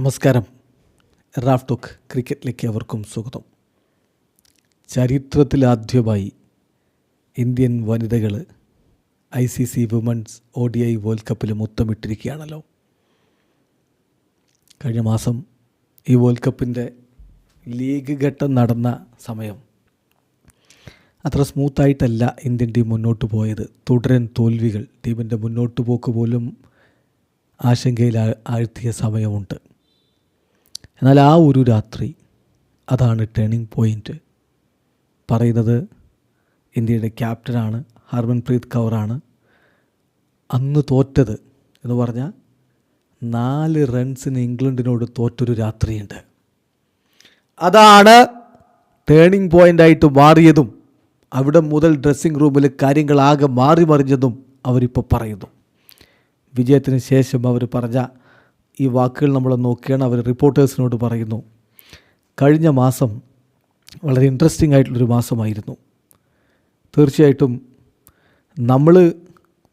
നമസ്കാരം. Raf talk ക്രിക്കറ്റിലേക്ക് അവർക്കും സ്വാഗതം. ചരിത്രത്തിലാദ്യമായി ഇന്ത്യൻ വനിതകൾ I C C women's O D I world കപ്പിൽ മുത്തമിട്ടിരിക്കുകയാണല്ലോ. കഴിഞ്ഞ മാസം ഈ വേൾഡ് കപ്പിന്റെ ലീഗ് ഘട്ടം നടന്ന സമയം അത്ര സ്മൂത്തായിട്ടല്ല ഇന്ത്യൻ ടീം മുന്നോട്ട് പോയത്. തുടരൻ തോൽവികൾ ടീമിന്റെ മുന്നോട്ട് പോക്ക് പോലും ആശങ്കയിൽ ആഴ്ത്തിയ സമയമുണ്ട്. എന്നാൽ ആ ഒരു രാത്രി അതാണ് ടേണിംഗ് പോയിന്റ് പറയുന്നത് ഇന്ത്യയുടെ ക്യാപ്റ്റനാണ് ഹർമൻപ്രീത് കൗറാണ്. അന്ന് തോറ്റത് എന്ന് പറഞ്ഞാൽ നാല് റൺസിന് ഇംഗ്ലണ്ടിനോട് തോറ്റൊരു രാത്രിയുണ്ട്. അതാണ് ടേണിംഗ് പോയിന്റായിട്ട് മാറിയതും അവിടെ മുതൽ ഡ്രസ്സിംഗ് റൂമിൽ കാര്യങ്ങളാകെ മാറി മറിഞ്ഞതും അവരിപ്പോൾ പറയുന്നു. വിജയത്തിന് ശേഷം അവർ പറഞ്ഞ ഈ വാക്കുകൾ നമ്മൾ നോക്കിയാണ് അവർ റിപ്പോർട്ടേഴ്സിനോട് പറയുന്നു. കഴിഞ്ഞ മാസം വളരെ ഇൻട്രസ്റ്റിംഗ് ആയിട്ടുള്ളൊരു മാസമായിരുന്നു. തീർച്ചയായിട്ടും നമ്മൾ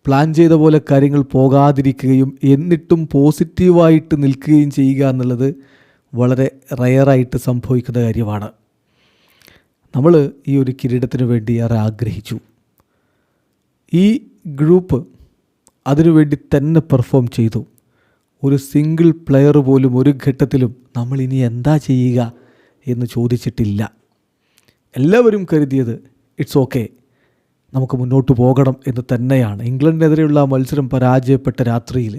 പ്ലാൻ ചെയ്ത പോലെ കാര്യങ്ങൾ പോകാതിരിക്കുകയും എന്നിട്ടും പോസിറ്റീവായിട്ട് നിൽക്കുകയും ചെയ്യുക എന്നുള്ളത് വളരെ റയറായിട്ട് സംഭവിക്കുന്ന കാര്യമാണ്. നമ്മൾ ഈ ഒരു കിരീടത്തിന് വേണ്ടി ഏറെ ആഗ്രഹിച്ചു. ഈ ഗ്രൂപ്പ് അതിനുവേണ്ടി തന്നെ പെർഫോം ചെയ്തു. ഒരു സിംഗിൾ പ്ലെയർ പോലും ഒരു ഘട്ടത്തിലും നമ്മൾ ഇനി എന്താ ചെയ്യുക എന്ന് ചോദിച്ചിട്ടില്ല. എല്ലാവരും കരുതിയത് ഇറ്റ്സ് ഓക്കെ നമുക്ക് മുന്നോട്ട് പോകണം എന്ന് തന്നെയാണ്. ഇംഗ്ലണ്ടിനെതിരെയുള്ള മത്സരം പരാജയപ്പെട്ട രാത്രിയിൽ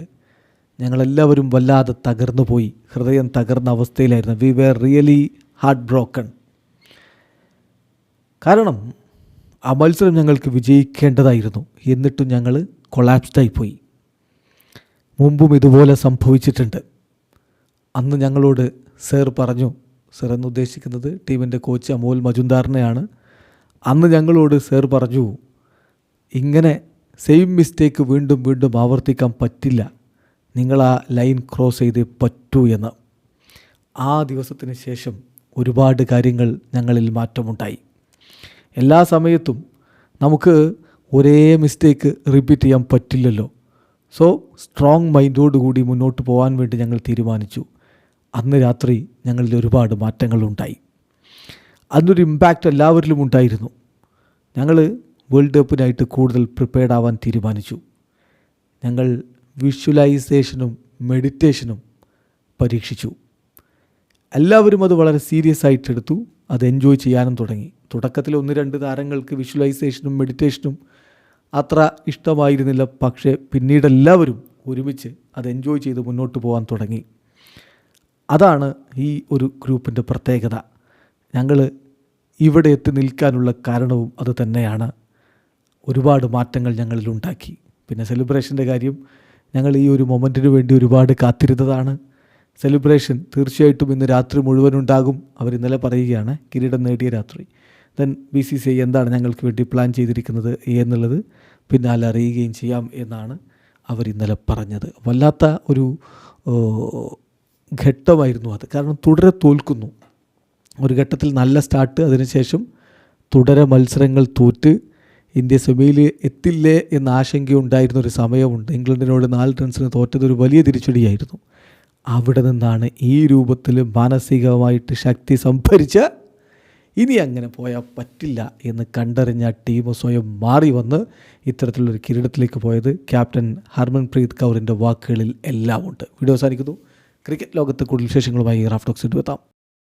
ഞങ്ങളെല്ലാവരും വല്ലാതെ തകർന്നു പോയി. ഹൃദയം തകർന്ന അവസ്ഥയിലായിരുന്നു. We were really heart broken കാരണം ആ മത്സരം ഞങ്ങൾക്ക് വിജയിക്കേണ്ടതായിരുന്നു. എന്നിട്ടും ഞങ്ങൾ കൊളാപ്സ്ഡായി പോയി. മുമ്പും ഇതുപോലെ സംഭവിച്ചിട്ടുണ്ട്. അന്ന് ഞങ്ങളോട് സർ പറഞ്ഞു സർ എന്ന് ഉദ്ദേശിക്കുന്നത് ടീമിന്റെ കോച്ച് അമോൽ മജുംദാറിനെയാണ്. അന്ന് ഞങ്ങളോട് സർ പറഞ്ഞു ഇങ്ങനെ സെയിം മിസ്റ്റേക്ക് വീണ്ടും വീണ്ടും ആവർത്തിക്കാൻ പറ്റില്ല. നിങ്ങൾ ആ ലൈൻ ക്രോസ് ചെയ്തേ പറ്റൂ എന്ന്. ആ ദിവസത്തിന് ശേഷം ഒരുപാട് കാര്യങ്ങൾ ഞങ്ങളിൽ മാറ്റമുണ്ടായി. എല്ലാ സമയത്തും നമുക്ക് ഒരേ മിസ്റ്റേക്ക് റിപ്പീറ്റ് ചെയ്യാൻ പറ്റില്ലല്ലോ. സോ സ്ട്രോങ് മൈൻഡോടുകൂടി മുന്നോട്ട് പോകാൻ വേണ്ടി ഞങ്ങൾ തീരുമാനിച്ചു. അന്ന് രാത്രി ഞങ്ങളിൽ ഒരുപാട് മാറ്റങ്ങളുണ്ടായി അന്നൊരു ഇമ്പാക്റ്റ് എല്ലാവരിലും ഉണ്ടായിരുന്നു. ഞങ്ങൾ വേൾഡ് കപ്പിനായിട്ട് കൂടുതൽ പ്രിപ്പയർഡ് ആവാൻ തീരുമാനിച്ചു. ഞങ്ങൾ വിഷ്വലൈസേഷനും മെഡിറ്റേഷനും പരീക്ഷിച്ചു. എല്ലാവരും അത് വളരെ സീരിയസ് ആയിട്ട് എടുത്തു. അത് എൻജോയ് ചെയ്യാനും തുടങ്ങി. തുടക്കത്തിൽ ഒന്ന് രണ്ട് താരങ്ങൾക്ക് വിഷ്വലൈസേഷനും മെഡിറ്റേഷനും അത്ര ഇഷ്ടമായിരുന്നില്ല. പക്ഷേ പിന്നീട് എല്ലാവരും ഒരുമിച്ച് അത് എൻജോയ് ചെയ്ത് മുന്നോട്ട് പോകാൻ തുടങ്ങി. അതാണ് ഈ ഒരു ഗ്രൂപ്പിന്റെ പ്രത്യേകത. ഞങ്ങൾ ഇവിടെ എത്തി നിൽക്കാനുള്ള കാരണവും അത് തന്നെയാണ്. ഒരുപാട് മാറ്റങ്ങൾ ഞങ്ങളിൽ ഉണ്ടാക്കി. പിന്നെ സെലിബ്രേഷന്റെ കാര്യം ഞങ്ങൾ ഈ ഒരു മൊമെന്റിന് വേണ്ടി ഒരുപാട് കാത്തിരുന്നതാണ്. സെലിബ്രേഷൻ തീർച്ചയായിട്ടും ഇന്ന് രാത്രി മുഴുവൻ ഉണ്ടാകും. അവർ ഇന്നലെ പറയുകയാണ് കിരീടം നേടിയ രാത്രി. Then B C C I എന്താണ് ഞങ്ങൾക്ക് വേണ്ടി പ്ലാൻ ചെയ്തിരിക്കുന്നത് എന്നുള്ളത് പിന്നാലെ അറിയുകയും ചെയ്യാം എന്നാണ് അവർ ഇന്നലെ പറഞ്ഞത്. വല്ലാത്ത ഒരു ഘട്ടമായിരുന്നു അത്. കാരണം തുടരെ തോൽക്കുന്നു. ഒരു ഘട്ടത്തിൽ നല്ല സ്റ്റാർട്ട് അതിനുശേഷം തുടരെ മത്സരങ്ങൾ തോറ്റ് ഇന്ത്യ സെമിയിൽ എത്തില്ലേ എന്ന ആശങ്കയുണ്ടായിരുന്ന ഒരു സമയമുണ്ട്. ഇംഗ്ലണ്ടിനോട് നാല് റൺസിന് തോറ്റത് ഒരു വലിയ തിരിച്ചടിയായിരുന്നു. അവിടെ നിന്നാണ് ഈ രൂപത്തിൽ മാനസികമായിട്ട് ശക്തി സംഭരിച്ച് ഇനി അങ്ങനെ പോയാൽ പറ്റില്ല എന്ന് കണ്ടറിഞ്ഞ ടീം സ്വയം മാറി വന്ന് ഇത്തരത്തിലൊരു കിരീടത്തിലേക്ക് പോയത് ക്യാപ്റ്റൻ ഹർമൻപ്രീത് കൗറിന്റെ വാക്കുകളിൽ എല്ലാം ഉണ്ട് വീഡിയോ അവസാനിക്കുന്നു. ക്രിക്കറ്റ് ലോകത്ത് കൂടുതൽ വിശേഷങ്ങളുമായി റാഫ്റ്റോക്സിന്റെ എത്താം.